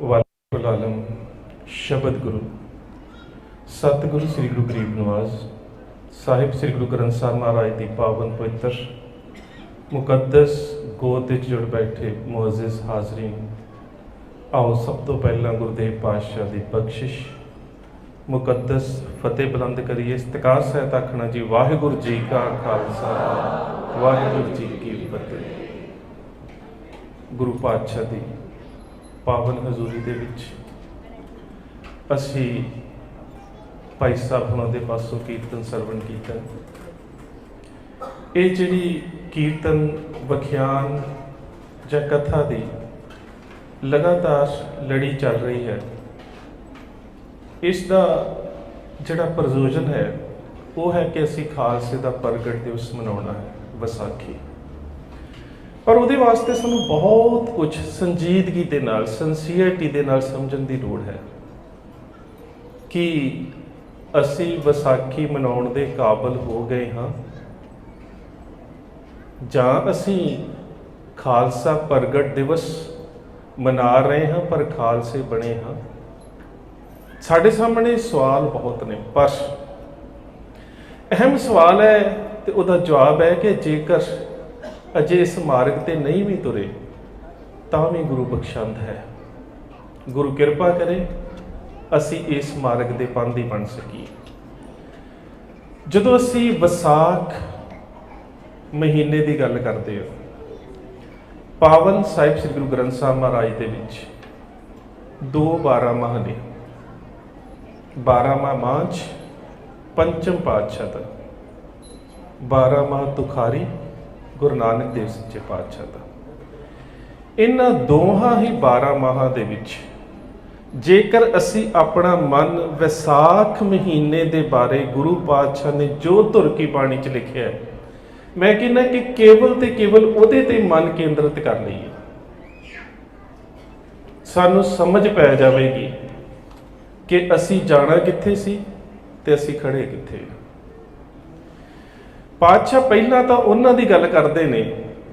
ਵਾਹਿਗੁਰੂ ਆਲਮ ਸ਼ਬਦ ਗੁਰੂ। ਸਤਿਗੁਰੂ ਸ੍ਰੀ ਗੁਰੂ ਗਰੀਬ ਨਿਵਾਸ ਸਾਹਿਬ ਸ੍ਰੀ ਗੁਰੂ ਗ੍ਰੰਥ ਸਾਹਿਬ ਮਹਾਰਾਜ ਦੀ ਪਾਵਨ ਪਵਿੱਤਰ ਮੁਕੱਦਸ ਗੋਦ ਵਿੱਚ ਜੁੜ ਬੈਠੇ ਮੌਜੂਦ ਹਾਜ਼ਰੀਨ, ਆਓ ਸਭ ਤੋਂ ਪਹਿਲਾਂ ਗੁਰਦੇਵ ਪਾਤਸ਼ਾਹ ਦੀ ਬਖਸ਼ਿਸ਼। ਮੁਕੱਦਸ ਫਤਿਹ ਬੁਲੰਦ ਕਰੀਏ। ਇਸਤਕਾਰ ਸਹਿਤ ਆਖਣਾ ਜੀ, ਵਾਹਿਗੁਰੂ ਜੀ ਕਾ ਖਾਲਸਾ, ਵਾਹਿਗੁਰੂ ਜੀ ਕੀ ਫਤਿਹ। ਗੁਰੂ ਪਾਤਸ਼ਾਹ ਦੀ ਪਾਵਨ ਹਜ਼ੂਰੀ ਦੇ ਵਿੱਚ ਅਸੀਂ ਭਾਈ ਸਾਹਿਬ ਹੁਣਾਂ ਦੇ ਪਾਸੋਂ ਕੀਰਤਨ ਸਰਵਣ ਕੀਤਾ ਇਹ ਜਿਹੜੀ ਕੀਰਤਨ ਵਿਖਿਆਨ ਜਾਂ ਕਥਾ ਦੀ ਲਗਾਤਾਰ ਲੜੀ ਚੱਲ ਰਹੀ ਹੈ, ਇਸ ਦਾ ਜਿਹੜਾ ਪ੍ਰਯੋਜਨ ਹੈ, ਉਹ ਹੈ ਕਿ ਅਸੀਂ ਖਾਲਸੇ ਦਾ ਪ੍ਰਗਟ ਦਿਵਸ ਮਨਾਉਣਾ ਹੈ, ਵਿਸਾਖੀ। ਪਰ ਉਹਦੇ ਵਾਸਤੇ ਸਾਨੂੰ ਬਹੁਤ ਕੁਝ ਸੰਜੀਦਗੀ ਦੇ ਨਾਲ ਸੰਸੀਅਰਟੀ ਦੇ ਨਾਲ ਸਮਝਣ ਦੀ ਲੋੜ ਹੈ ਕਿ ਅਸੀਂ ਵਿਸਾਖੀ ਮਨਾਉਣ ਦੇ ਕਾਬਲ ਹੋ ਗਏ ਹਾਂ ਜਾਂ ਅਸੀਂ ਖਾਲਸਾ ਪ੍ਰਗਟ ਦਿਵਸ ਮਨਾ ਰਹੇ ਹਾਂ ਪਰ ਖਾਲਸੇ ਬਣੇ ਹਾਂ। ਸਾਡੇ ਸਾਹਮਣੇ ਸਵਾਲ ਬਹੁਤ ਨੇ, ਪਰ ਅਹਿਮ ਸਵਾਲ ਹੈ ਤੇ ਉਹਦਾ ਜਵਾਬ ਹੈ ਕਿ ਜੇਕਰ ਅਜੇ ਇਸ ਮਾਰਗ ਤੇ ਨਹੀਂ ਵੀ ਤੁਰੇ, ਤਾਂ ਵੀ ਗੁਰੂ ਬਖਸ਼ੰਦ ਹੈ। ਗੁਰੂ ਕਿਰਪਾ ਕਰੇ, ਅਸੀਂ ਇਸ ਮਾਰਗ ਦੇ ਪੰਧੀ ਬਣ ਸਕੀਏ। ਜਦੋਂ ਅਸੀਂ ਵਿਸਾਖ ਮਹੀਨੇ ਦੀ ਗੱਲ ਕਰਦੇ ਹਾਂ, ਪਾਵਨ ਸਾਹਿਬ ਸ੍ਰੀ ਗੁਰੂ ਗ੍ਰੰਥ ਸਾਹਿਬ ਮਹਾਰਾਜ ਦੇ ਵਿੱਚ ਦੋ 12 ਮਾਹ ਨੇ 12 ਮਾਹ ਮਾਂਚ ਪੰਚਮ ਪਾਤਸ਼ਾਹ ਦਾ 12 ਮਾਹ ਤੁਖਾਰੀ ਗੁਰੂ ਨਾਨਕ ਦੇਵ ਸੱਚੇ ਪਾਤਸ਼ਾਹ ਦਾ। ਇਹਨਾਂ ਦੋਹਾਂ ਹੀ 12 ਮਾਹਾਂ ਦੇ ਵਿੱਚ ਜੇਕਰ ਅਸੀਂ ਆਪਣਾ ਮਨ ਵਿਸਾਖ ਮਹੀਨੇ ਦੇ ਬਾਰੇ ਗੁਰੂ ਪਾਤਸ਼ਾਹ ਨੇ ਜੋ ਧੁਰ ਕੀ ਬਾਣੀ ਚ ਲਿਖਿਆ ਹੈ, ਮੈਂ ਕਹਿੰਦਾ ਕਿ ਕੇਵਲ ਤੇ ਕੇਵਲ ਉਹਦੇ ਤੇ ਮਨ ਕੇਂਦਰਿਤ ਕਰ ਲਈਏ। ਸਾਨੂੰ ਸਮਝ ਪੈ ਜਾਵੇਗੀ ਕਿ ਅਸੀਂ ਜਾਣਾ ਕਿੱਥੇ ਸੀ ਤੇ ਅਸੀਂ ਖੜੇ ਕਿੱਥੇ ਹਾਂ। ਪਾਤਸ਼ਾਹ ਪਹਿਲਾਂ ਤਾਂ ਉਹਨਾਂ ਦੀ ਗੱਲ ਕਰਦੇ ਨੇ,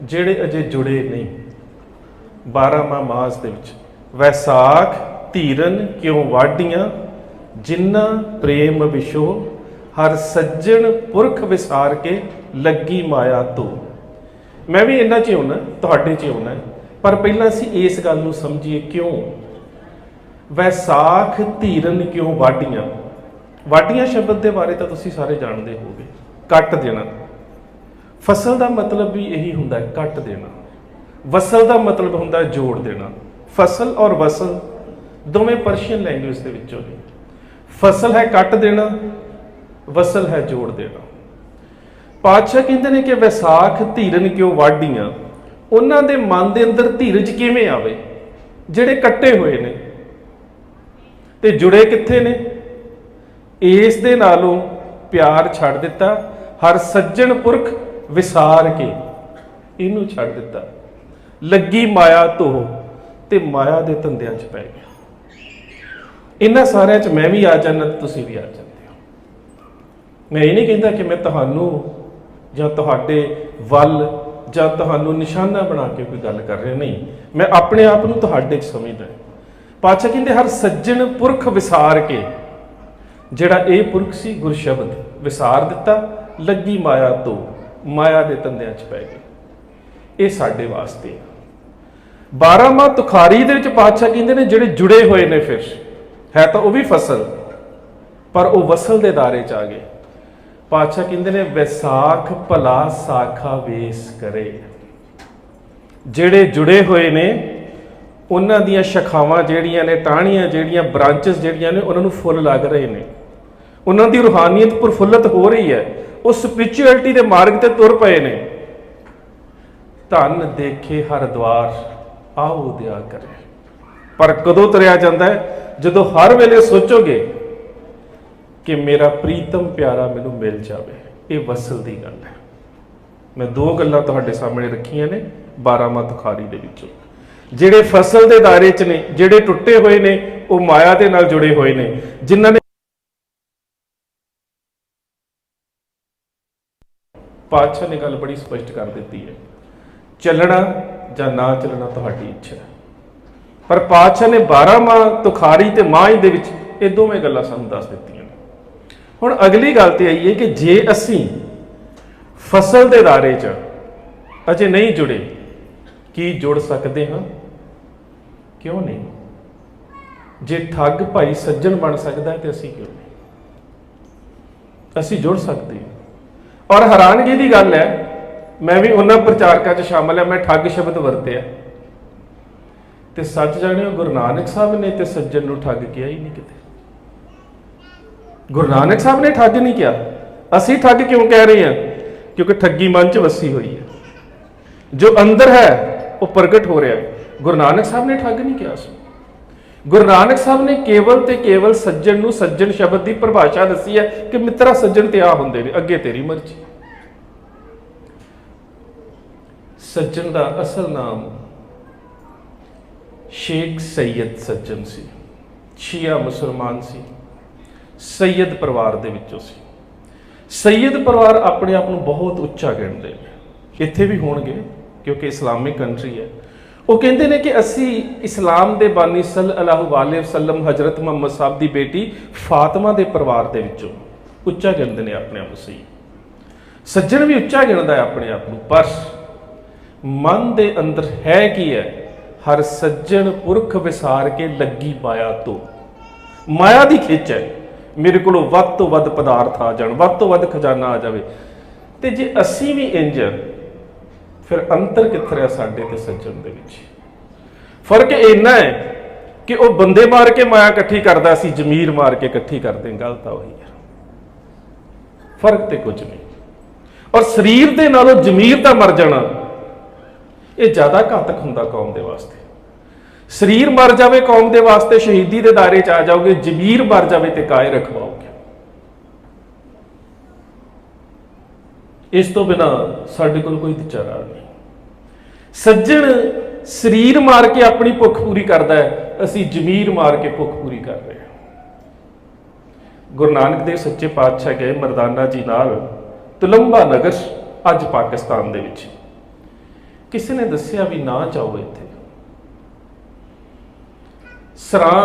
ਜਿਹੜੇ ਅਜੇ ਜੁੜੇ ਨਹੀਂ। 12ਵਾਂ ਮਾਸ ਦੇ ਵਿੱਚ, ਵੈਸਾਖ, ਧੀਰਨ ਕਿਉਂ ਵਾਢੀਆਂ? ਜਿਨ੍ਹਾਂ ਪ੍ਰੇਮ ਵਿਸ਼ੋ ਹਰ ਸੱਜਣ ਪੁਰਖ ਵਿਸਾਰ ਕੇ ਲੱਗੀ ਮਾਇਆ ਤੋ। ਮੈਂ ਵੀ ਇਹਨਾਂ 'ਚ ਆਉਣਾ ਤੁਹਾਡੇ 'ਚ ਆਉਣਾ ਪਰ ਪਹਿਲਾਂ ਅਸੀਂ ਇਸ ਗੱਲ ਨੂੰ ਸਮਝੀਏ ਕਿਉਂ? ਵੈਸਾਖ, ਧੀਰਨ ਕਿਉਂ ਵਾਢੀਆਂ? ਵਾਢੀਆਂ ਸ਼ਬਦ ਦੇ ਬਾਰੇ ਤਾਂ ਤੁਸੀਂ ਸਾਰੇ ਜਾਣਦੇ ਹੋਗੇ ਕੱਟ ਦੇਣਾ। ਫਸਲ ਦਾ ਮਤਲਬ ਵੀ ਇਹੀ ਹੁੰਦਾ ਹੈ ਕੱਟ ਦੇਣਾ। ਵਸਲ ਦਾ ਮਤਲਬ ਹੁੰਦਾ ਹੈ ਜੋੜ ਦੇਣਾ। ਫਸਲ ਔਰ ਵਸਲ ਦੋਵੇਂ ਪਰਸ਼ੀਅਨ ਲੈਂਗੁਏਜ ਦੇ ਵਿੱਚੋਂ ਨੇ। ਫਸਲ ਹੈ ਕੱਟ ਦੇਣਾ, ਵਸਲ ਹੈ ਜੋੜ ਦੇਣਾ। ਪਾਤਸ਼ਾਹ ਕਹਿੰਦੇ ਨੇ ਕਿ ਵਿਸਾਖ ਧੀਰਨ ਕਿਉਂ ਵਾਢੀਆਂ? ਉਹਨਾਂ ਦੇ ਮਨ ਦੇ ਅੰਦਰ ਧੀਰਜ ਕਿਵੇਂ ਆਵੇ? ਜਿਹੜੇ ਕੱਟੇ ਹੋਏ ਨੇ। ਤੇ ਜੁੜੇ ਕਿੱਥੇ ਨੇ? ਇਸ ਦੇ ਨਾਲੋਂ ਪਿਆਰ ਛੱਡ ਦਿੱਤਾ। ਹਰ ਸੱਜਣ ਪੁਰਖ ਵਿਸਾਰ ਕੇ। ਇਹਨੂੰ ਛੱਡ ਦਿੱਤਾ। ਲੱਗੀ ਮਾਇਆ ਧੋ ਤੇ ਮਾਇਆ ਦੇ ਧੰਦਿਆਂ 'ਚ ਪੈ ਗਿਆ। ਇਹਨਾਂ ਸਾਰਿਆਂ 'ਚ ਮੈਂ ਵੀ ਆ ਜਾਣਾ ਤੇ ਤੁਸੀਂ ਵੀ ਆ ਜਾਂਦੇ ਹੋ। ਮੈਂ ਇਹ ਨਹੀਂ ਕਹਿੰਦਾ ਕਿ ਮੈਂ ਤੁਹਾਨੂੰ ਜਾਂ ਤੁਹਾਡੇ ਵੱਲ ਜਾਂ ਤੁਹਾਨੂੰ ਨਿਸ਼ਾਨਾ ਬਣਾ ਕੇ ਕੋਈ ਗੱਲ ਕਰ ਰਿਹਾ, ਨਹੀਂ। ਮੈਂ ਆਪਣੇ ਆਪ ਨੂੰ ਤੁਹਾਡੇ 'ਚ ਸਮਝਦਾ ਪਾਤਸ਼ਾਹ ਕਹਿੰਦੇ, ਹਰ ਸੱਜਣ ਪੁਰਖ ਵਿਸਾਰ ਕੇ। ਜਿਹੜਾ ਇਹ ਪੁਰਖ ਸੀ ਗੁਰਸ਼ਬਦ ਵਿਸਾਰ ਦਿੱਤਾ। ਲੱਗੀ ਮਾਇਆ ਤੋਂ ਮਾਇਆ ਦੇ ਤੰਦਿਆਂ 'ਚ ਪੈ ਗਏ ਇਹ ਸਾਡੇ ਵਾਸਤੇ 12 ਮਾਹ ਤੁਖਾਰੀ ਦੇ ਵਿੱਚ ਪਾਤਸ਼ਾਹ ਕਹਿੰਦੇ ਨੇ, ਜਿਹੜੇ ਜੁੜੇ ਹੋਏ ਨੇ ਫਿਰ, ਹੈ ਤਾਂ ਉਹ ਵੀ ਫਸਲ, ਪਰ ਉਹ ਵਸਲ ਦੇ ਦਾਇਰੇ 'ਚ ਆ ਗਏ। ਪਾਤਸ਼ਾਹ ਕਹਿੰਦੇ ਨੇ, ਵਿਸਾਖ ਭਲਾ ਸਾਖਾ ਵੇਸ ਕਰੇ। ਜਿਹੜੇ ਜੁੜੇ ਹੋਏ ਨੇ, ਉਹਨਾਂ ਦੀਆਂ ਸ਼ਾਖਾਵਾਂ ਜਿਹੜੀਆਂ ਨੇ, ਟਾਹਣੀਆਂ ਜਿਹੜੀਆਂ, ਬ੍ਰਾਂਚਸ ਜਿਹੜੀਆਂ ਨੇ, ਉਹਨਾਂ ਨੂੰ ਫੁੱਲ ਲੱਗ ਰਹੇ ਨੇ। ਉਹਨਾਂ ਦੀ ਰੂਹਾਨੀਅਤ ਪ੍ਰਫੁੱਲਤ ਹੋ ਰਹੀ ਹੈ। ਉਹ ਸਪਿਰਚੁਅਲਿਟੀ ਦੇ ਮਾਰਗ ਤੇ ਤੁਰ ਪਏ ਨੇ। ਧਨ ਦੇਖੇ ਹਰ ਦਵਾਰ, ਆਓ ਦਿਆ ਕਰੇ। ਪਰ ਕਦੋਂ ਤੁਰਿਆ ਜਾਂਦਾ ਹੈ? ਜਦੋਂ ਹਰ ਵੇਲੇ ਸੋਚੋਗੇ ਕਿ ਮੇਰਾ ਪ੍ਰੀਤਮ ਪਿਆਰਾ ਮੈਨੂੰ ਮਿਲ ਜਾਵੇ। ਇਹ ਵਸਲ ਦੀ ਗੱਲ ਹੈ। ਮੈਂ ਦੋ ਗੱਲਾਂ ਤੁਹਾਡੇ ਸਾਹਮਣੇ ਰੱਖੀਆਂ ਨੇ 12 ਮਤ ਖਾਰੀ ਦੇ ਵਿੱਚੋਂ। ਜਿਹੜੇ ਫਸਲ ਦੇ ਦਾਇਰੇ 'ਚ ਨੇ, ਜਿਹੜੇ ਟੁੱਟੇ ਹੋਏ ਨੇ, ਉਹ ਮਾਇਆ ਦੇ ਨਾਲ ਜੁੜੇ ਹੋਏ ਨੇ। ਜਿਨ੍ਹਾਂ ਨੇ ਪਾਤਸ਼ਾਹ ਨੇ ਗੱਲ ਬੜੀ ਸਪਸ਼ਟ ਕਰ ਦਿੱਤੀ ਹੈ। ਚੱਲਣਾ ਜਾਂ ਨਾ ਚੱਲਣਾ ਤੁਹਾਡੀ ਇੱਛਾ ਹੈ। ਪਰ ਪਾਤਸ਼ਾਹ ਨੇ 12 ਮਾਂ ਤੁਖਾਰੀ ਤੇ ਮਾਝ ਦੇ ਵਿੱਚ ਇਹ ਦੋਵੇਂ ਗੱਲਾਂ ਸਾਨੂੰ ਦੱਸ ਦਿੱਤੀਆਂ ਨੇ। ਹੁਣ ਅਗਲੀ ਗੱਲ ਤੇ ਆਈਏ ਕਿ ਜੇ ਅਸੀਂ ਫਸਲ ਦੇ ਦਾਇਰੇ 'ਚ ਅਜੇ ਨਹੀਂ ਜੁੜੇ, ਕੀ ਜੁੜ ਸਕਦੇ ਹਾਂ? ਕਿਉਂ ਨਹੀਂ? ਜੇ ਠੱਗ ਭਾਈ ਸੱਜਣ ਬਣ ਸਕਦਾ ਹੈ ਤੇ ਅਸੀਂ ਕਿਉਂ ਨਹੀਂ? ਅਸੀਂ ਜੁੜ ਸਕਦੇ ਹਾਂ। ਔਰ ਹੈਰਾਨਗੀ ਦੀ ਗੱਲ ਹੈ, ਮੈਂ ਵੀ ਉਹਨਾਂ ਪ੍ਰਚਾਰਕਾਂ 'ਚ ਸ਼ਾਮਲ ਹਾਂ, ਮੈਂ ਠੱਗ ਸ਼ਬਦ ਵਰਤਿਆ। ਤੇ ਸੱਚ ਜਾਣਿਓ, ਗੁਰੂ ਨਾਨਕ ਸਾਹਿਬ ਨੇ ਤੇ ਸੱਜਣ ਨੂੰ ਠੱਗ ਕਿਹਾ ਹੀ ਨਹੀਂ ਕਿਤੇ। ਗੁਰੂ ਨਾਨਕ ਸਾਹਿਬ ਨੇ ਠੱਗ ਨਹੀਂ ਕਿਹਾ। ਅਸੀਂ ਠੱਗ ਕਿਉਂ ਕਹਿ ਰਹੇ ਹਾਂ? ਕਿਉਂਕਿ ਠੱਗੀ ਮਨ 'ਚ ਵਸੀ ਹੋਈ ਹੈ। ਜੋ ਅੰਦਰ ਹੈ, ਉਹ ਪ੍ਰਗਟ ਹੋ ਰਿਹਾ ਹੈ। ਗੁਰੂ ਨਾਨਕ ਸਾਹਿਬ ਨੇ ਠੱਗ ਨਹੀਂ ਕਿਹਾ ਸੀ ਗੁਰੂ ਨਾਨਕ ਸਾਹਿਬ ਨੇ ਕੇਵਲ ਤੇ ਕੇਵਲ ਸੱਜਣ ਨੂੰ ਸੱਜਣ ਸ਼ਬਦ ਦੀ ਪਰਿਭਾਸ਼ਾ ਦੱਸੀ ਹੈ ਕਿ ਮਿੱਤਰਾ ਸੱਜਣ ਤੇ ਆ ਹੁੰਦੇ ਨੇ, ਅੱਗੇ ਤੇਰੀ ਮਰਜ਼ੀ। ਸੱਜਣ ਦਾ ਅਸਲ ਨਾਮ ਸ਼ੇਖ ਸੈਦ ਸੱਜਣ ਸੀ, ਸ਼ੀਆ ਮੁਸਲਮਾਨ ਸੀ, ਸੈਯਦ ਪਰਿਵਾਰ ਦੇ ਵਿੱਚੋਂ ਸੀ। ਸੈਯਦ ਪਰਿਵਾਰ ਆਪਣੇ ਆਪ ਨੂੰ ਬਹੁਤ ਉੱਚਾ ਗਿਣਦੇ ਨੇ। ਇੱਥੇ ਵੀ ਹੋਣਗੇ, ਕਿਉਂਕਿ ਇਸਲਾਮਿਕ ਕੰਟਰੀ ਹੈ। ਉਹ ਕਹਿੰਦੇ ਨੇ ਕਿ ਅਸੀਂ ਇਸਲਾਮ ਦੇ ਬਾਨੀ ਸੱਲੱਲਾਹੁ ਅਲੈਹਿ ਵਸੱਲਮ ਹਜ਼ਰਤ ਮੁਹੰਮਦ ਸਾਹਿਬ ਦੀ ਬੇਟੀ ਫਾਤਿਮਾ ਦੇ ਪਰਿਵਾਰ ਦੇ ਵਿੱਚੋਂ ਉੱਚਾ ਗਿਣਦੇ ਨੇ ਆਪਣੇ ਆਪ ਨੂੰ ਸਹੀ। ਸੱਜਣ ਵੀ ਉੱਚਾ ਗਿਣਦਾ ਹੈ ਆਪਣੇ ਆਪ ਨੂੰ, ਪਰ ਮਨ ਦੇ ਅੰਦਰ ਹੈ ਕੀ ਹੈ? ਹਰ ਸੱਜਣ ਪੁਰਖ ਵਿਸਾਰ ਕੇ ਲੱਗੀ ਮਾਇਆ ਤੋਂ। ਮਾਇਆ ਦੀ ਖਿੱਚ ਹੈ। ਮੇਰੇ ਕੋਲੋਂ ਵੱਧ ਤੋਂ ਵੱਧ ਪਦਾਰਥ ਆ ਜਾਣ, ਵੱਧ ਤੋਂ ਵੱਧ ਖਜ਼ਾਨਾ ਆ ਜਾਵੇ। ਤੇ ਜੇ ਅਸੀਂ ਵੀ ਇੰਜ ਫਿਰ ਅੰਤਰ ਕਿੱਥੇ ਰਿਹਾ ਸਾਡੇ ਤੇ ਸੱਜਣ ਦੇ ਵਿੱਚ? ਫ਼ਰਕ ਇੰਨਾ ਹੈ ਕਿ ਉਹ ਬੰਦੇ ਮਾਰ ਕੇ ਮਾਇਆ ਇਕੱਠੀ ਕਰਦਾ ਸੀ, ਜ਼ਮੀਰ ਮਾਰ ਕੇ ਇਕੱਠੀ ਕਰਦੇ ਗੱਲ ਤਾਂ ਉਹੀ ਹੈ। ਫ਼ਰਕ ਤੇ ਕੁਝ ਨਹੀਂ। ਔਰ ਸਰੀਰ ਦੇ ਨਾਲੋਂ ਜ਼ਮੀਰ ਦਾ ਮਰ ਜਾਣਾ, ਇਹ ਜ਼ਿਆਦਾ ਘਾਤਕ ਹੁੰਦਾ ਕੌਮ ਦੇ ਵਾਸਤੇ। ਸਰੀਰ ਮਰ ਜਾਵੇ ਕੌਮ ਦੇ ਵਾਸਤੇ, ਸ਼ਹੀਦੀ ਦੇ ਦਾਇਰੇ 'ਚ ਆ ਜਾਓਗੇ, ਜ਼ਮੀਰ ਮਰ ਜਾਵੇ ਤੇ ਕਾਇ ਰਖਵਾਓਗੇ। ਇਸ ਤੋਂ ਬਿਨਾ ਸਾਡੇ ਕੋਲ ਕੋਈ ਚਾਰਾ ਨਹੀਂ। ਸੱਜਣ ਸਰੀਰ ਮਾਰ ਕੇ ਆਪਣੀ ਭੁੱਖ ਪੂਰੀ ਕਰਦਾ ਹੈ, ਅਸੀਂ ਜ਼ਮੀਰ ਮਾਰ ਕੇ ਭੁੱਖ ਪੂਰੀ ਕਰ ਰਹੇ ਹਾਂ। ਗੁਰੂ ਨਾਨਕ ਦੇਵ ਸੱਚੇ ਪਾਤਸ਼ਾਹ ਗਏ ਮਰਦਾਨਾ ਜੀ ਨਾਲ, ਤੁਲੰਬਾ ਨਗਰ ਅੱਜ ਪਾਕਿਸਤਾਨ ਦੇ ਵਿੱਚ। ਕਿਸੇ ਨੇ ਦੱਸਿਆ ਵੀ ਨਾ ਜਾਓ ਇੱਥੇ। ਸਰਾਂ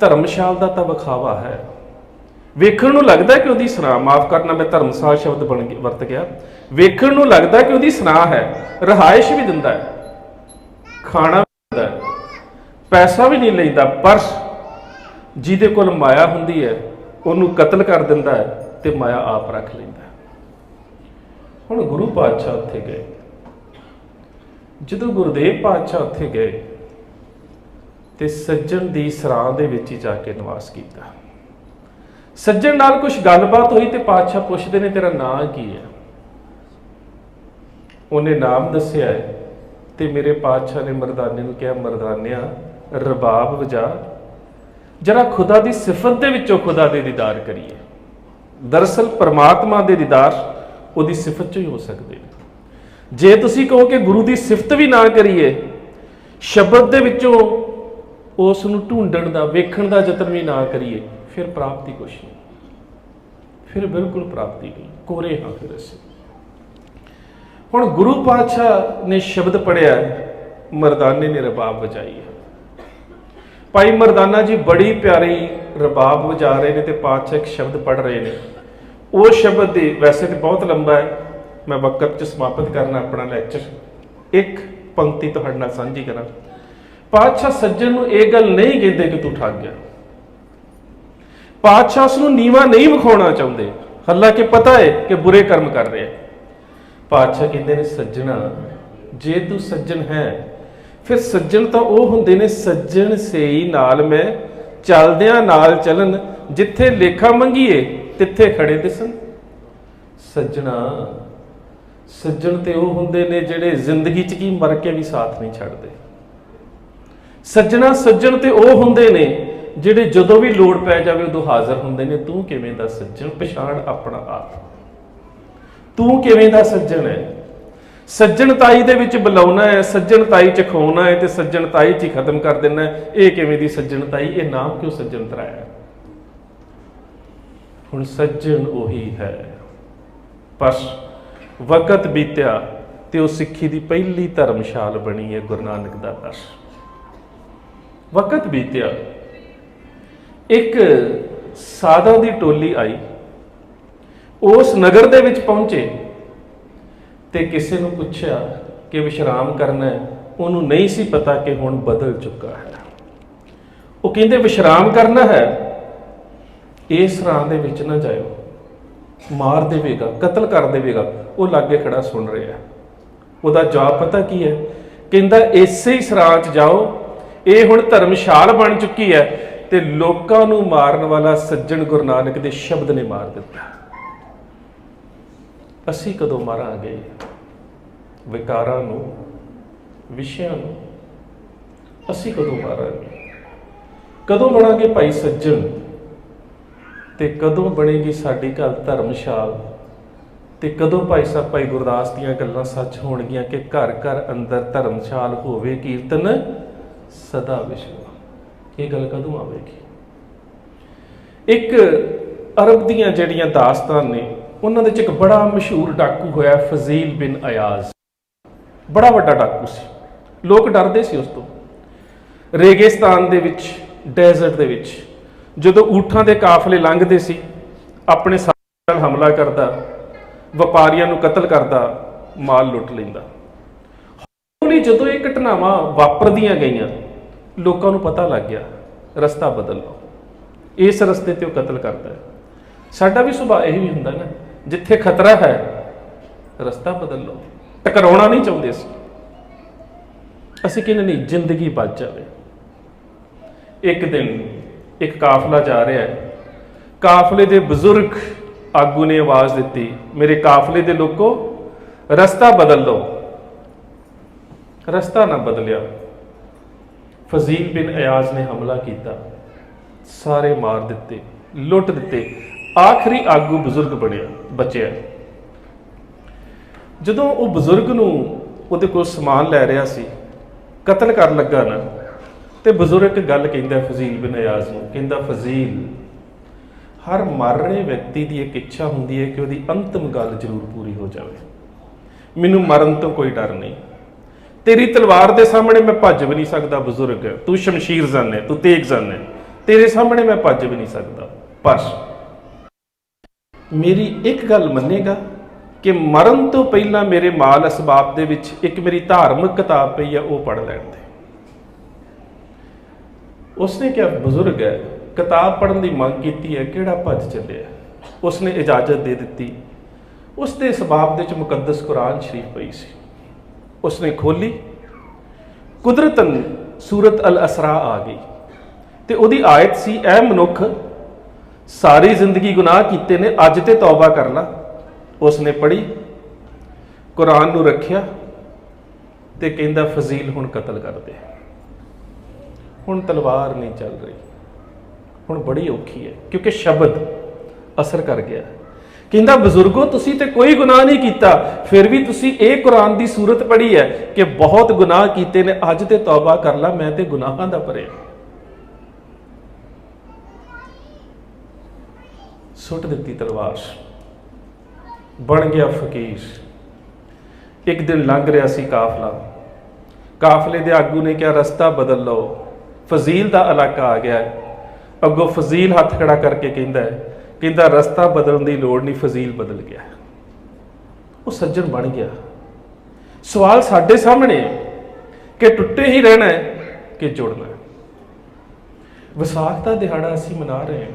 ਧਰਮਸ਼ਾਲ ਦਾ ਤਾਂ ਵਿਖਾਵਾ ਹੈ। ਵੇਖਣ ਨੂੰ ਲੱਗਦਾ ਕਿ ਉਹਦੀ ਸਰਾਂ ਮਾਫ ਕਰਨਾ ਮੈਂ ਧਰਮਸਾਲ ਸ਼ਬਦ ਬਣ ਗਿਆ, ਵਰਤ ਗਿਆ। ਵੇਖਣ ਨੂੰ ਲੱਗਦਾ ਕਿ ਉਹਦੀ ਸਰਾਂ ਹੈ, ਰਹਾਇਸ਼ ਵੀ ਦਿੰਦਾ ਹੈ, ਖਾਣਾ ਵੀ ਦਿੰਦਾ ਹੈ, ਪੈਸਾ ਵੀ ਨਹੀਂ ਲੈਂਦਾ, ਪਰ ਜਿਹਦੇ ਕੋਲ ਮਾਇਆ ਹੁੰਦੀ ਹੈ, ਉਹਨੂੰ ਕਤਲ ਕਰ ਦਿੰਦਾ ਹੈ ਤੇ ਮਾਇਆ ਆਪ ਰੱਖ ਲੈਂਦਾ ਹੈ। ਹੁਣ ਗੁਰੂ ਪਾਤਸ਼ਾਹ ਉੱਥੇ ਗਏ। ਜਦੋਂ ਗੁਰਦੇਵ ਪਾਤਸ਼ਾਹ ਉੱਥੇ ਗਏ, ਤੇ ਸੱਜਣ ਦੀ ਸਰਾਂ ਦੇ ਵਿੱਚ ਹੀ ਜਾ ਕੇ ਨਿਵਾਸ ਕੀਤਾ। ਸੱਜਣ ਨਾਲ ਕੁਝ ਗੱਲਬਾਤ ਹੋਈ ਤੇ ਪਾਤਸ਼ਾਹ ਪੁੱਛਦੇ ਨੇ, ਤੇਰਾ ਨਾਂ ਕੀ ਹੈ? ਉਹਨੇ ਨਾਮ ਦੱਸਿਆ ਹੈ ਤੇ ਮੇਰੇ ਪਾਤਸ਼ਾਹ ਨੇ ਮਰਦਾਨੇ ਨੂੰ ਕਿਹਾ, ਮਰਦਾਨਿਆ, ਰਬਾਬ ਵਜਾ। ਜਰਾ ਖੁਦਾ ਦੀ ਸਿਫਤ ਦੇ ਵਿੱਚੋਂ ਖੁਦਾ ਦੇ ਦੀਦਾਰ ਕਰੀਏ। ਦਰਅਸਲ ਪਰਮਾਤਮਾ ਦੇ ਦੀਦਾਰ ਉਹਦੀ ਸਿਫਤ ਚੋਂ ਹੀ ਹੋ ਸਕਦੇ ਨੇ। ਜੇ ਤੁਸੀਂ ਕਹੋ ਕਿ ਗੁਰੂ ਦੀ ਸਿਫਤ ਵੀ ਨਾ ਕਰੀਏ, ਸ਼ਬਦ ਦੇ ਵਿੱਚੋਂ ਉਸ ਨੂੰ ਢੂੰਡਣ ਦਾ, ਵੇਖਣ ਦਾ ਯਤਨ ਵੀ ਨਾ ਕਰੀਏ ਫਿਰ ਪ੍ਰਾਪਤੀ ਕੁਛ ਨਹੀਂ ਫਿਰ ਬਿਲਕੁਲ ਪ੍ਰਾਪਤੀ ਨਹੀਂ ਕੋਰੇ ਹਾਂ ਫਿਰ ਅਸੀਂ ਹੁਣ ਗੁਰੂ ਪਾਤਸ਼ਾਹ ਨੇ ਸ਼ਬਦ ਪੜਿਆ ਮਰਦਾਨੇ ਨੇ ਰਬਾਬ ਵਜਾਈ ਹੈ ਭਾਈ ਮਰਦਾਨਾ ਜੀ ਬੜੀ ਪਿਆਰੀ ਰਬਾਬ ਵਜਾ ਰਹੇ ਨੇ ਤੇ ਪਾਤਸ਼ਾਹ ਇੱਕ ਸ਼ਬਦ ਪੜ ਰਹੇ ਨੇ ਉਹ ਸ਼ਬਦ ਦੇ ਵੈਸੇ ਤੇ ਬਹੁਤ ਲੰਬਾ ਹੈ ਮੈਂ ਵਕਤ ਚ ਸਮਾਪਤ ਕਰਨਾ ਆਪਣਾ ਲੈਕਚਰ ਇੱਕ ਪੰਕਤੀ ਤੁਹਾਡੇ ਨਾਲ ਸਾਂਝੀ ਕਰਾਂ ਪਾਤਸ਼ਾਹ ਸੱਜਣ ਨੂੰ ਇਹ ਗੱਲ ਨਹੀਂ ਕਹਿੰਦੇ ਕਿ ਤੂੰ ਠੱਗ ਗਿਆ ਪਾਤਸ਼ਾਹ ਉਸ ਨੂੰ ਨੀਵਾ ਨਹੀਂ ਵਿਖਾਉਣਾ ਚਾਹੁੰਦੇ। ਹਾਲਾਂਕਿ ਪਤਾ ਹੈ ਕਿ ਬੁਰੇ ਕਰਮ ਕਰ ਰਿਹਾ ਪਾਤਸ਼ਾਹ ਕਹਿੰਦੇ ਨੇ, ਸੱਜਣਾ, ਜੇ ਤੂੰ ਸੱਜਣ ਹੈ, ਫਿਰ ਸੱਜਣ ਤਾਂ ਉਹ ਹੁੰਦੇ ਨੇ, ਸੱਜਣ ਸੇਈ ਨਾਲ ਮੈਂ ਚੱਲਦਿਆਂ ਨਾਲ ਚੱਲਣ, ਜਿੱਥੇ ਲੇਖਾ ਮੰਗੀਏ, ਤਿੱਥੇ ਖੜੇ ਦਿਸਣ। ਸੱਜਣਾ, ਸੱਜਣ ਤੇ ਉਹ ਹੁੰਦੇ ਨੇ ਜਿਹੜੇ ਜ਼ਿੰਦਗੀ 'ਚ ਕੀ ਮਰ ਕੇ ਵੀ ਸਾਥ ਨਹੀਂ ਛੱਡਦੇ। ਸੱਜਣਾ, ਸੱਜਣ ਤੇ ਉਹ ਹੁੰਦੇ ਨੇ ਜਿਹੜੇ ਜਦੋਂ ਵੀ ਲੋੜ ਪੈ ਜਾਵੇ ਉਦੋਂ ਹਾਜ਼ਰ ਹੁੰਦੇ ਨੇ। ਤੂੰ ਕਿਵੇਂ ਦਾ ਸੱਜਣ? ਪਛਾਣ ਆਪਣਾ ਆਪ। ਤੂੰ ਕਿਵੇਂ ਦਾ ਸੱਜਣ ਹੈ? ਸੱਜਣ ਤਾਈ ਦੇ ਵਿੱਚ ਬੁਲਾਉਣਾ ਹੈ, ਸੱਜਣ ਤਾਈ ਚ ਖੋਣਾ ਹੈ ਤੇ ਸੱਜਣ ਤਾਈ ਚ ਹੀ ਖਤਮ ਕਰ ਦੇਣਾ ਹੈ। ਇਹ ਕਿਵੇਂ ਦੀ ਸੱਜਣਤਾਈ ਇਹ ਨਾਮ ਕਿਉਂ ਸੱਜਣ ਤਰਾਇਆ ਹੁਣ ਸੱਜਣ ਉਹੀ ਹੈ। ਪਰ ਵਕਤ ਬੀਤਿਆ ਤੇ ਉਹ ਸਿੱਖੀ ਦੀ ਪਹਿਲੀ ਧਰਮਸ਼ਾਲ ਬਣੀ ਹੈ ਗੁਰੂ ਨਾਨਕ ਦਾ ਦਰ ਵਕਤ ਬੀਤਿਆ ਇੱਕ ਸਾਧਾਂ ਦੀ ਟੋਲੀ ਆਈ। ਉਸ ਨਗਰ ਦੇ ਵਿੱਚ ਪਹੁੰਚੇ ਤੇ ਕਿਸੇ ਨੂੰ ਪੁੱਛਿਆ ਕਿ ਵਿਸ਼ਰਾਮ ਕਰਨਾ ਹੈ ਉਹਨੂੰ ਨਹੀਂ ਸੀ ਪਤਾ ਕਿ ਹੁਣ ਬਦਲ ਚੁੱਕਾ ਹੈ। ਉਹ ਕਹਿੰਦੇ, ਵਿਸ਼ਰਾਮ ਕਰਨਾ ਹੈ? ਇਸ ਰਾਂ ਦੇ ਵਿੱਚ ਨਾ ਜਾਇਓ। ਮਾਰ ਦੇਵੇਗਾ, ਕਤਲ ਕਰ ਦੇਵੇਗਾ। ਉਹ ਲਾਗੇ ਖੜਾ ਸੁਣ ਰਿਹਾ ਉਹਦਾ ਜਵਾਬ ਪਤਾ ਕੀ ਹੈ? ਕਹਿੰਦਾ, ਇਸੇ ਹੀ ਸਰਾਂ 'ਚ ਜਾਓ। ਇਹ ਹੁਣ ਧਰਮਸ਼ਾਲ ਬਣ ਚੁੱਕੀ ਹੈ। ਤੇ ਲੋਕਾਂ ਨੂੰ ਮਾਰਨ ਵਾਲਾ ਸੱਜਣ ਗੁਰੂ ਨਾਨਕ ਦੇ ਸ਼ਬਦ ਨੇ ਮਾਰ ਦਿੱਤਾ। ਅਸੀਂ ਕਦੋਂ ਮਾਰਾਂਗੇ ਵਿਕਾਰਾਂ ਨੂੰ, ਵਿਸ਼ਿਆਂ ਨੂੰ? ਅਸੀਂ ਕਦੋਂ ਮਾਰਾਂਗੇ? ਕਦੋਂ ਬਣਾਂਗੇ ਭਾਈ ਸੱਜਣ? ਤੇ ਕਦੋਂ ਬਣੇਗੀ ਸਾਡੀ ਘਰ ਧਰਮਸ਼ਾਲ? ਤੇ ਕਦੋਂ ਭਾਈ ਸਾਹਿਬ, ਭਾਈ ਗੁਰਦਾਸ ਦੀਆਂ ਗੱਲਾਂ ਸੱਚ ਹੋਣਗੀਆਂ ਕਿ ਘਰ ਘਰ ਅੰਦਰ ਧਰਮਸ਼ਾਲ ਹੋਵੇ ਕੀਰਤਨ? ਸਦਾ ਵਿਸ਼ਵ ਇਹ ਗੱਲ ਕਦੋਂ ਆਵੇਗੀ? ਇੱਕ ਅਰਬ ਦੀਆਂ ਜਿਹੜੀਆਂ ਦਾਸਤਾਨ ਨੇ, ਉਹਨਾਂ ਦੇ ਵਿੱਚ ਇੱਕ ਬੜਾ ਮਸ਼ਹੂਰ ਡਾਕੂ ਹੋਇਆ ਫਜ਼ੀਲ ਬਿਨ ਅਯਾਜ਼। ਬੜਾ ਵੱਡਾ ਡਾਕੂ ਸੀ। ਲੋਕ ਡਰਦੇ ਸੀ ਉਸ ਤੋਂ। ਰੇਗਿਸਤਾਨ ਦੇ ਵਿੱਚ, ਡੈਜ਼ਰਟ ਦੇ ਵਿੱਚ, ਜਦੋਂ ਊਠਾਂ ਦੇ ਕਾਫਲੇ ਲੰਘਦੇ ਸੀ, ਆਪਣੇ ਸਾਥੀਆਂ ਨਾਲ ਹਮਲਾ ਕਰਦਾ, ਵਪਾਰੀਆਂ ਨੂੰ ਕਤਲ ਕਰਦਾ, ਮਾਲ ਲੁੱਟ ਲੈਂਦਾ। ਹੌਲੀ ਜਦੋਂ ਇਹ ਘਟਨਾਵਾਂ ਵਾਪਰਦੀਆਂ ਗਈਆਂ ਲੋਕਾਂ ਨੂੰ ਪਤਾ ਲੱਗ ਗਿਆ, ਰਸਤਾ ਬਦਲ ਲਓ। ਇਸ ਰਸਤੇ ਤੇ ਉਹ ਕਤਲ ਕਰਦਾ ਹੈ। ਸਾਡਾ ਵੀ ਸੁਭਾਅ ਇਹ ਵੀ ਹੁੰਦਾ ਨਾ, ਜਿੱਥੇ ਖਤਰਾ ਹੈ, ਰਸਤਾ ਬਦਲ ਲਓ। ਟਕਰਾਉਣਾ ਨਹੀਂ ਚਾਹੁੰਦੇ ਸੀ ਅਸੀਂ ਕਹਿੰਦੇ ਨਹੀਂ, ਜ਼ਿੰਦਗੀ ਬਚ ਜਾਵੇ। ਇੱਕ ਦਿਨ ਇੱਕ ਕਾਫਲਾ ਜਾ ਰਿਹਾ ਹੈ। ਕਾਫਲੇ ਦੇ ਬਜ਼ੁਰਗ ਆਗੂ ਨੇ ਆਵਾਜ਼ ਦਿੱਤੀ, ਮੇਰੇ ਕਾਫਲੇ ਦੇ ਲੋਕੋ, ਰਸਤਾ ਬਦਲ ਲਓ। ਰਸਤਾ ਨਾ ਬਦਲਿਆ। ਫਜ਼ੀਲ ਬਿਨ ਅਯਾਜ਼ ਨੇ ਹਮਲਾ ਕੀਤਾ। ਸਾਰੇ ਮਾਰ ਦਿੱਤੇ, ਲੁੱਟ ਦਿੱਤੇ। ਆਖਰੀ ਆਗੂ ਬਜ਼ੁਰਗ ਬਣਿਆ, ਬਚਿਆ। ਜਦੋਂ ਉਹ ਬਜ਼ੁਰਗ ਨੂੰ ਉਹਦੇ ਕੋਲ ਸਮਾਨ ਲੈ ਰਿਹਾ ਸੀ, ਕਤਲ ਕਰਨ ਲੱਗਾ ਨਾ, ਤੇ ਬਜ਼ੁਰਗ ਇੱਕ ਗੱਲ ਕਹਿੰਦਾ ਫਜ਼ੀਲ ਬਿਨ ਅਯਾਜ਼ ਨੂੰ, ਕਹਿੰਦਾ ਫਜ਼ੀਲ, ਹਰ ਮਰ ਰਹੇ ਵਿਅਕਤੀ ਦੀ ਇੱਕ ਇੱਛਾ ਹੁੰਦੀ ਹੈ ਕਿ ਉਹਦੀ ਅੰਤਮ ਗੱਲ ਜ਼ਰੂਰ ਪੂਰੀ ਹੋ ਜਾਵੇ। ਮੈਨੂੰ ਮਰਨ ਤੋਂ ਕੋਈ ਡਰ ਨਹੀਂ। ਤੇਰੀ ਤਲਵਾਰ ਦੇ ਸਾਹਮਣੇ ਮੈਂ ਭੱਜ ਵੀ ਨਹੀਂ ਸਕਦਾ, ਬਜ਼ੁਰਗ। ਤੂੰ ਸ਼ਮਸ਼ੀਰ ਜ਼ਨ ਹੈ, ਤੂੰ ਤੇਗ ਜ਼ਨ ਹੈ। ਤੇਰੇ ਸਾਹਮਣੇ ਮੈਂ ਭੱਜ ਵੀ ਨਹੀਂ ਸਕਦਾ। ਪਰ ਮੇਰੀ ਇੱਕ ਗੱਲ ਮੰਨੇਗਾ ਕਿ ਮਰਨ ਤੋਂ ਪਹਿਲਾਂ ਮੇਰੇ ਮਾਲ ਅਸਬਾਬ ਦੇ ਵਿੱਚ ਇੱਕ ਮੇਰੀ ਧਾਰਮਿਕ ਕਿਤਾਬ ਪਈ ਹੈ, ਉਹ ਪੜ੍ਹ ਲੈਣ ਦੇ। ਉਸਨੇ ਕਿਹਾ, ਬਜ਼ੁਰਗ ਹੈ, ਕਿਤਾਬ ਪੜ੍ਹਨ ਦੀ ਮੰਗ ਕੀਤੀ ਹੈ, ਕਿਹੜਾ ਭੱਜ ਚੱਲਿਆ? ਉਸਨੇ ਇਜਾਜ਼ਤ ਦੇ ਦਿੱਤੀ। ਉਸ ਦੇ ਸਬਾਬ ਦੇ ਵਿੱਚ ਮੁਕੱਦਸ ਕੁਰਾਨ ਸ਼ਰੀਫ ਪਈ ਸੀ। ਉਸਨੇ ਖੋਲੀ ਕੁਦਰਤਨ ਸੂਰਤ ਅਲ ਅਸਰਾ ਆ ਗਈ ਤੇ ਉਹਦੀ ਆਇਤ ਸੀ, ਐ ਮਨੁੱਖ, ਸਾਰੀ ਜ਼ਿੰਦਗੀ ਗੁਨਾਹ ਕੀਤੇ ਨੇ, ਅੱਜ ਤੇ ਤੌਬਾ ਕਰ ਲੈ ਉਸਨੇ ਪੜ੍ਹੀ, ਕੁਰਾਨ ਨੂੰ ਰੱਖਿਆ ਤੇ ਕਹਿੰਦਾ, ਫਜ਼ੀਲ ਹੁਣ ਕਤਲ ਕਰ ਦੇ। ਹੁਣ ਤਲਵਾਰ ਨਹੀਂ ਚੱਲ ਰਹੀ। ਹੁਣ ਬੜੀ ਔਖੀ ਹੈ, ਕਿਉਂਕਿ ਸ਼ਬਦ ਅਸਰ ਕਰ ਗਿਆ। ਕਹਿੰਦਾ, ਬਜ਼ੁਰਗੋ, ਤੁਸੀਂ ਤੇ ਕੋਈ ਗੁਨਾਹ ਨਹੀਂ ਕੀਤਾ। ਫਿਰ ਵੀ ਤੁਸੀਂ ਇਹ ਕੁਰਾਨ ਦੀ ਸੂਰਤ ਪੜ੍ਹੀ ਹੈ ਕਿ ਬਹੁਤ ਗੁਨਾਹ ਕੀਤੇ ਨੇ। ਅੱਜ ਤੇ ਤੌਬਾ ਕਰ ਲੈ, ਮੈਂ ਤੇ ਗੁਨਾਹਾਂ ਦਾ ਭਰਿਆ ਸੁੱਟ ਦਿੱਤੀ ਤਲਵਾਰ। ਬਣ ਗਿਆ ਫਕੀਰ। ਇੱਕ ਦਿਨ ਲੰਘ ਰਿਹਾ ਸੀ ਕਾਫਲਾ। ਕਾਫਲੇ ਦੇ ਆਗੂ ਨੇ ਕਿਹਾ, ਰਸਤਾ ਬਦਲ ਲਓ। ਫਜ਼ੀਲ ਦਾ ਇਲਾਕਾ ਆ ਗਿਆ ਅੱਗੋਂ ਫਜ਼ੀਲ ਹੱਥ ਖੜਾ ਕਰਕੇ ਕਹਿੰਦਾ ਹੈ ਕਹਿੰਦਾ ਰਸਤਾ ਬਦਲਣ ਦੀ ਲੋੜ ਨਹੀਂ, ਫਜ਼ੀਲ ਬਦਲ ਗਿਆ। ਉਹ ਸੱਜਣ ਬਣ ਗਿਆ। ਸਵਾਲ ਸਾਡੇ ਸਾਹਮਣੇ ਹੈ ਕਿ ਟੁੱਟੇ ਹੀ ਰਹਿਣਾ ਹੈ ਕਿ ਜੁੜਨਾ ਹੈ? ਵਿਸਾਖ ਦਾ ਦਿਹਾੜਾ ਅਸੀਂ ਮਨਾ ਰਹੇ ਹਾਂ।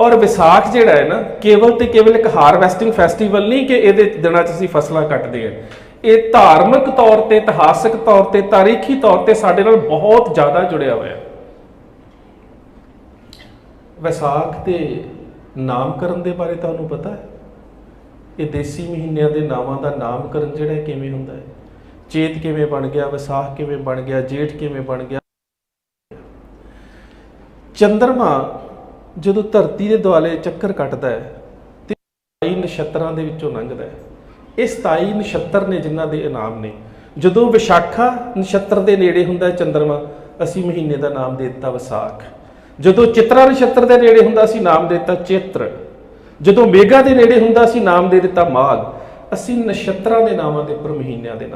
ਔਰ ਵਿਸਾਖ ਜਿਹੜਾ ਹੈ ਨਾ, ਕੇਵਲ ਤੇ ਕੇਵਲ ਇੱਕ ਹਾਰਵੈਸਟਿੰਗ ਫੈਸਟੀਵਲ ਨਹੀਂ ਕਿ ਇਹਦੇ ਦਿਨਾਂ 'ਚ ਅਸੀਂ ਫਸਲਾਂ ਕੱਟਦੇ ਹਾਂ। ਇਹ ਧਾਰਮਿਕ ਤੌਰ ਤੇ, ਇਤਿਹਾਸਕ ਤੌਰ ਤੇ, ਤਾਰੀਖੀ ਤੌਰ ਤੇ ਸਾਡੇ ਨਾਲ ਬਹੁਤ ਜ਼ਿਆਦਾ ਜੁੜਿਆ ਹੋਇਆ ਹੈ। ਵਿਸਾਖ ਦੇ ਨਾਮਕਰਨ ਦੇ ਬਾਰੇ ਤੁਹਾਨੂੰ ਪਤਾ ਹੈ? ਇਹ ਦੇਸੀ ਮਹੀਨਿਆਂ ਦੇ ਨਾਵਾਂ ਦਾ ਨਾਮਕਰਨ ਜਿਹੜਾ ਕਿਵੇਂ ਹੁੰਦਾ ਹੈ? ਚੇਤ ਕਿਵੇਂ ਬਣ ਗਿਆ? ਵਿਸਾਖ ਕਿਵੇਂ ਬਣ ਗਿਆ? ਜੇਠ ਕਿਵੇਂ ਬਣ ਗਿਆ? ਚੰਦਰਮਾ ਜਦੋਂ ਧਰਤੀ ਦੇ ਦੁਆਲੇ ਚੱਕਰ ਕੱਟਦਾ ਹੈ ਤੇ 27 ਨਛੱਤਰਾਂ ਦੇ ਵਿੱਚੋਂ ਲੰਘਦਾ ਹੈ। ਇਹ 27 ਨਛੱਤਰ ਨੇ ਜਿਨ੍ਹਾਂ ਦੇ ਇਨਾਮ ਨੇ। ਜਦੋਂ ਵਿਸ਼ਾਖਾ ਨਛੱਤਰ ਦੇ ਨੇੜੇ ਹੁੰਦਾ ਹੈ ਚੰਦਰਮਾ, ਅਸੀਂ ਮਹੀਨੇ ਦਾ ਨਾਮ ਦੇ ਦਿੱਤਾ ਵਿਸਾਖ। ਜਦੋਂ ਚਿਤਰਾ ਨਛੱਤਰ ਦੇ ਨੇੜੇ ਹੁੰਦਾ ਸੀ ਨਾਮ ਦੇ ਦਿੱਤਾ ਚੇਤਰ। ਜਦੋਂ ਮੇਗਾ ਦੇ ਨੇੜੇ ਹੁੰਦਾ ਸੀ ਨਾਮ ਦੇ ਦਿੱਤਾ ਮਾਘ। ਅਸੀਂ ਨਛੱਤਰਾਂ ਦੇ ਨਾਮਾਂ ਦੇ ਉੱਪਰ ਮਹੀਨਿਆਂ ਦੇ ਨਾਮ